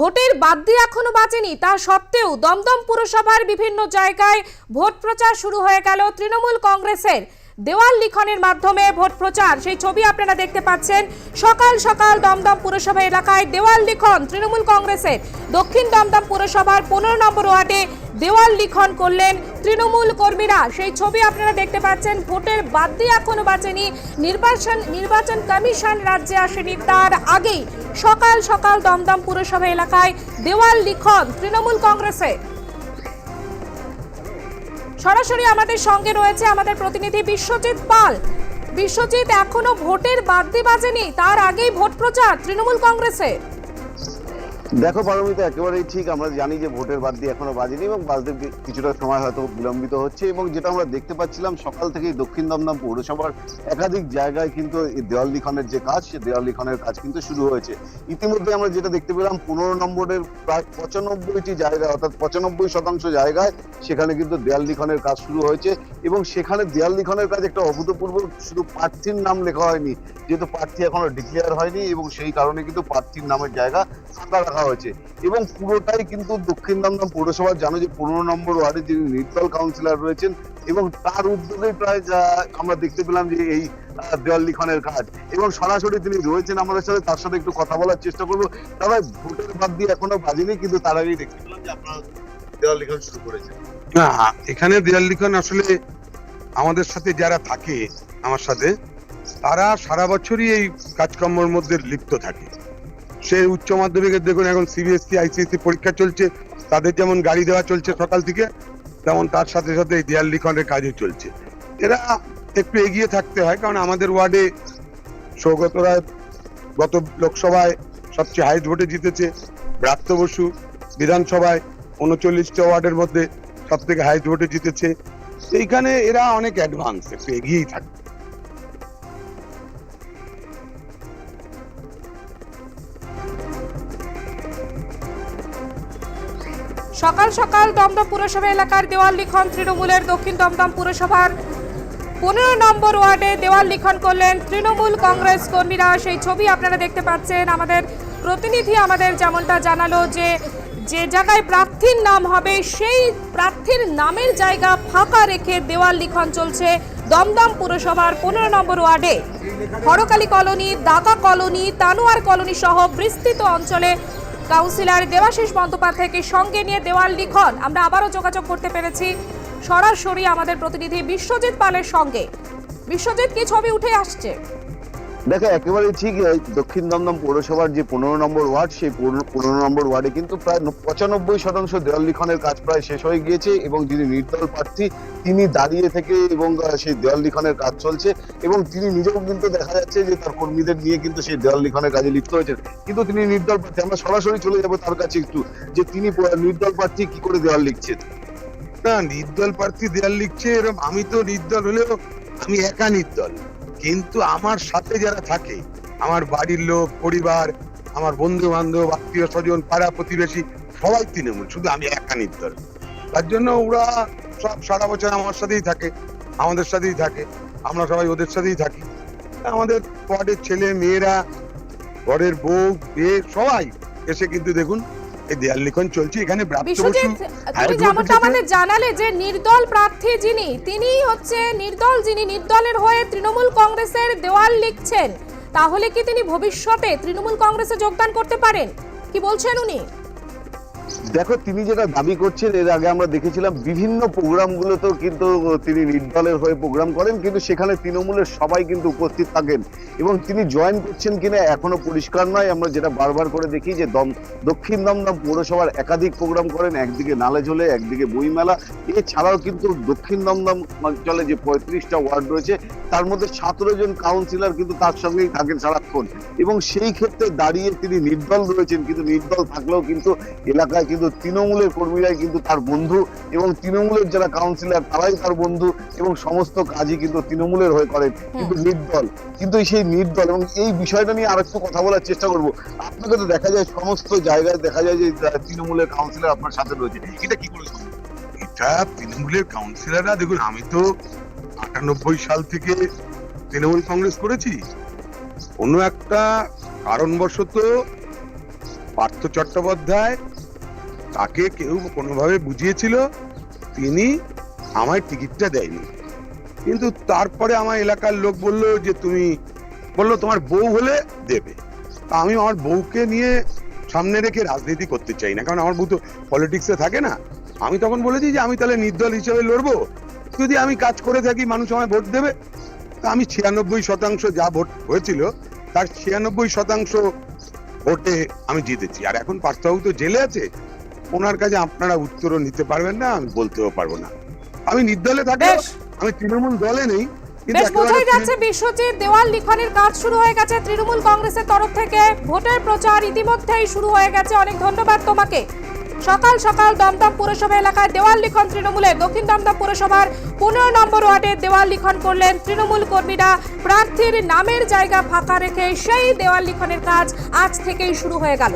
ভোটের বাদ দিয়ে এখনও বাঁচেনি তা সত্ত্বেও দমদম পুরসভার বিভিন্ন জায়গায় ভোট প্রচার শুরু হয়ে গেল তৃণমূল কংগ্রেসের। দেওয়াল লিখনের মাধ্যমে ভোট প্রচার। সেই ছবি আপনারা দেখতে পাচ্ছেন। সকাল সকাল দমদম পুরসভা এলাকায় দেওয়াল লিখন তৃণমূল কংগ্রেসের। দক্ষিণ দমদম পুরসভার পনেরো নম্বর ওয়ার্ডে দেওয়াল লিখন করলেন তৃণমূল কর্মীরা। সেই ছবি আপনারা দেখতে পাচ্ছেন। ভোটের বাদ দিয়ে এখনও বাঁচেনি নির্বাচন নির্বাচন কমিশন রাজ্যে আসেনি। তার আগেই সকাল সকাল দমদম পুরসভা এলাকায় দেওয়াল লিখন তৃণমূল কংগ্রেসে। সরাসরি আমাদের সঙ্গে রয়েছে আমাদের প্রতিনিধি বিশ্বজিৎ পাল। বিশ্বজিৎ, এখনও ভোটের বাদ্যি বাজেনি, তার আগেই ভোট প্রচার তৃণমূল কংগ্রেসে। দেখো পারমিতা, একেবারেই ঠিক। আমরা জানি যে ভোটের বাদ দিয়ে এখনও বাজেনি এবং বাজতে কিছুটা সময় হয়তো বিলম্বিত হচ্ছে এবং যেটা আমরা দেখতে পাচ্ছিলাম, সকাল থেকেই দক্ষিণ দমদম পৌরসভার একাধিক জায়গায় কিন্তু দেওয়াল লিখনের যে কাজ, সে দেওয়াল লিখনের কাজ কিন্তু শুরু হয়েছে। ইতিমধ্যে আমরা যেটা দেখতে পেলাম, পনেরো নম্বরের প্রায় পঁচানব্বইটি জায়গা, অর্থাৎ পঁচানব্বই শতাংশ জায়গায় সেখানে কিন্তু দেয়াল লিখনের কাজ শুরু হয়েছে এবং সেখানে দেয়াল লিখনের কাজ একটা অভূতপূর্ব শুধু প্রার্থীর নাম লেখা হয়নি, যেহেতু প্রার্থী এখনও ডিক্লেয়ার হয়নি এবং সেই কারণে কিন্তু প্রার্থীর নামের জায়গা ফাঁকা রাখা হয়েছে। এবং পুরোটাই কিন্তু দক্ষিণ দমদম পৌরসভার জানো যে পনেরো নম্বর ওয়ার্ডে যিনি নির্দল কাউন্সিলর রয়েছেন এবং তার উদ্যোগে প্রায় যা আমরা দেখতে পেলাম যে এই দেওয়াল লিখনের কাজ। এবং সরাসরি তিনি রয়েছেন আমাদের সাথে, তার সাথে একটু কথা বলার চেষ্টা করব। তবে ভোটের বাদ দিয়ে এখনও বাজেনি, কিন্তু তার আগেই দেখতে পেলাম যে আপনারা দেওয়াল লিখন শুরু করেছেন। না, এখানে দেয়াল লিখন আসলে আমাদের সাথে যারা থাকে, আমার সাথে, তারা সারা বছরই এই কাজকর্মের মধ্যে লিপ্ত থাকে। সে উচ্চ মাধ্যমিকের দেখুন এখন সিবিএসসি আইসিএসসি পরীক্ষা চলছে। তাদের যেমন গাড়ি দেওয়া চলছে সকাল থেকে, তেমন তার সাথে সাথে এই দেয়াল লিখনের কাজও চলছে। এরা একটু এগিয়ে থাকতে হয়, কারণ আমাদের ওয়ার্ডে সৌগত রায় গত লোকসভায় সবচেয়ে হাইস্ট ভোটে জিতেছে। ব্রাত্য বসু বিধানসভায় উনচল্লিশটা ওয়ার্ডের মধ্যে সব থেকে হাইস্ট ভোটে জিতেছে। এইখানে এরা অনেক অ্যাডভান্স একটু এগিয়েই থাকে সকাল সকাল দমদম পুরসভা এলাকার দেওয়াল লিখন তৃণমূলের দক্ষিণ দমদম পুরসভার পনেরো নম্বর ওয়ার্ডে দেওয়াল লিখন করলেন তৃণমূল কংগ্রেস কর্মীরা। সেই ছবি আপনারা দেখতে পাচ্ছেন। আমাদের প্রতিনিধি আমাদের যেমনটা জানালো যে যে জায়গায় প্রার্থীর নাম হবে, সেই প্রার্থীর নামের জায়গা ফাঁকা রেখে দেওয়াল লিখন চলছে দমদম পুরসভার পনেরো নম্বর ওয়ার্ডে। Harakali colony, Daga colony, Tanwar colony সহ বিস্তৃত অঞ্চলে কাউন্সিলর দেবাশিস বন্দ্যোপাধ্যায়কে সঙ্গে নিয়ে দেওয়াল লিখন। আমরা আবারও যোগাযোগ করতে পেরেছি। সরাসরি আমাদের প্রতিনিধি বিশ্বজিৎ পালের সঙ্গে। বিশ্বজিৎ, কি ছবি উঠে আসছে? দেখো একেবারে ঠিক দক্ষিণ দমদম পৌরসভার যে পনেরো নম্বর ওয়ার্ড, সেই পনেরো নম্বর ওয়ার্ডে কিন্তু প্রায় পঁচানব্বই শতাংশ দেওয়াল লিখনের কাজ প্রায় শেষ হয়ে গিয়েছে এবং যিনি নির্দল প্রার্থী, তিনি দাঁড়িয়ে থেকে এবং সেই দেওয়াল লিখনের কাজ চলছে এবং তিনি নিজেও কিন্তু দেখা যাচ্ছে যে তার কর্মীদের নিয়ে কিন্তু সেই দেওয়াল লিখনের কাজে লিপ্ত হয়েছেন কিন্তু তিনি নির্দল প্রার্থী, আমরা সরাসরি চলে যাব তার কাছে একটু, যে তিনি নির্দল প্রার্থী কি করে দেওয়াল লিখছেন? না, নির্দল প্রার্থী দেয়াল লিখছে এরকম আমি তো নির্দল হলেও আমি একা নির্দল। কিন্তু আমার সাথে যারা থাকে, আমার বাড়ির লোক, পরিবার, আমার বন্ধু বান্ধব আত্মীয় স্বজন পাড়া প্রতিবেশী, সবাই তৃণমূল। শুধু আমি একা নির্দল। তার জন্য ওরা সব সারা বছর আমার সাথেই থাকে, আমাদের সাথেই থাকে, আমরা সবাই ওদের সাথেই থাকি। আমাদের ওয়ার্ডের ছেলে, মেয়েরা, ঘরের বউ, মেয়ে, সবাই এসে কিন্তু দেখুন এই দেয়াল লিখন চলছে এখানে তুমি যেমনটা আমাদের জানালে যে নির্দল প্রার্থী যিনি তিনি হচ্ছে নির্দল যিনি নির্দলের হয়ে তৃণমূল কংগ্রেসের দেওয়াল লিখছেন তাহলে কি তিনি ভবিষ্যতে তৃণমূল কংগ্রেসে যোগদান করতে পারেন? কি বলছেন উনি? দেখো, তিনি যেটা দাবি করছেন, এর আগে আমরা দেখেছিলাম বিভিন্ন প্রোগ্রামগুলোতেও কিন্তু তিনি নির্দলের হয়ে প্রোগ্রাম করেন, কিন্তু সেখানে তৃণমূলের সবাই কিন্তু উপস্থিত থাকেন। এবং তিনি জয়েন করছেন কিনা এখনও পরিষ্কার নয়। আমরা যেটা বারবার করে দেখি যে দম, দক্ষিণ দমদম পৌরসভার একাধিক প্রোগ্রাম করেন, একদিকে নালেঝোলে একদিকে বইমেলা। এছাড়াও কিন্তু দক্ষিণ দমদম অঞ্চলে যে পঁয়ত্রিশটা ওয়ার্ড রয়েছে, তার মধ্যে সতেরো জন কাউন্সিলর কিন্তু তার সঙ্গেই থাকেন সারাক্ষণ। এবং সেই ক্ষেত্রে দাঁড়িয়ে তিনি নির্দল রয়েছেন, কিন্তু নির্দল থাকলেও কিন্তু এলাকায় কিন্তু তৃণমূলের কর্মীরাই কিন্তু তার বন্ধু এবং তৃণমূলের যারা কাউন্সিলর তারাই তার বন্ধু এবং সমস্ত কাজই কিন্তু তৃণমূলের হয়ে করেন। কিন্তু নির্দল কিন্তু সেই নির্দল এবং এই বিষয়টা নিয়ে আরেকটু কথা বলার চেষ্টা করব। আপনাকে তো দেখা যায় সমস্ত জায়গায় দেখা যায় যে তৃণমূলের কাউন্সিলর আপনার সাথে রয়েছে। এটা কি করে এটা তৃণমূলের কাউন্সিলররা দেখুন আমি তো আটানব্বই সাল থেকে তৃণমূল কংগ্রেস করেছি। কোনো একটা কারণবশত পার্থ চট্টোপাধ্যায় তাকে কেউ কোনোভাবে বুঝিয়েছিল, তিনি আমায় টিকিটটা দেয়নি। কিন্তু তারপরে আমার এলাকার লোক বলল যে তুমি, বলল তোমার বউ হলে দেবে। তা আমি আমার বউকে নিয়ে সামনে রেখে রাজনীতি করতে চাই না, কারণ আমার বউ তো পলিটিক্সে থাকে না। আমি তখন বলেছি যে আমি তাহলে নির্দল হিসেবে লড়বো। যদি আমি কাজ করে থাকি, মানুষ আমায় ভোট দেবে। তা আমি ছিয়ানব্বই শতাংশ যা ভোট হয়েছিল, তার ছিয়ানব্বই শতাংশ ভোটে আমি জিতেছি। আর এখন পার্থবাবু তো জেলে আছে ওনার কাছে আপনারা উত্তরও নিতে পারবেন না আমি বলতেও পারব না। আমি নির্দলে বেশ। আমি তৃণমূল দলে নেই বেশ বোঝাই যাচ্ছে বিশ্বজিৎ দেওয়াল লিখনের কাজ শুরু হয়ে গেছে তৃণমূল কংগ্রেসের তরফ থেকে। ভোটের প্রচার ইতিমধ্যেই শুরু হয়ে গেছে অনেক ধন্যবাদ তোমাকে। সকাল সকাল দমদম পুরসভা এলাকায় দেওয়াল লিখন তৃণমূলের দক্ষিণ দমদম পুরসভার পনেরো নম্বর ওয়ার্ডে দেওয়াল লিখন করলেন তৃণমূল কর্মীরা। প্রার্থীর নামের জায়গা ফাঁকা রেখে সেই দেওয়াল লিখনের কাজ আজ থেকেই শুরু হয়ে গেল।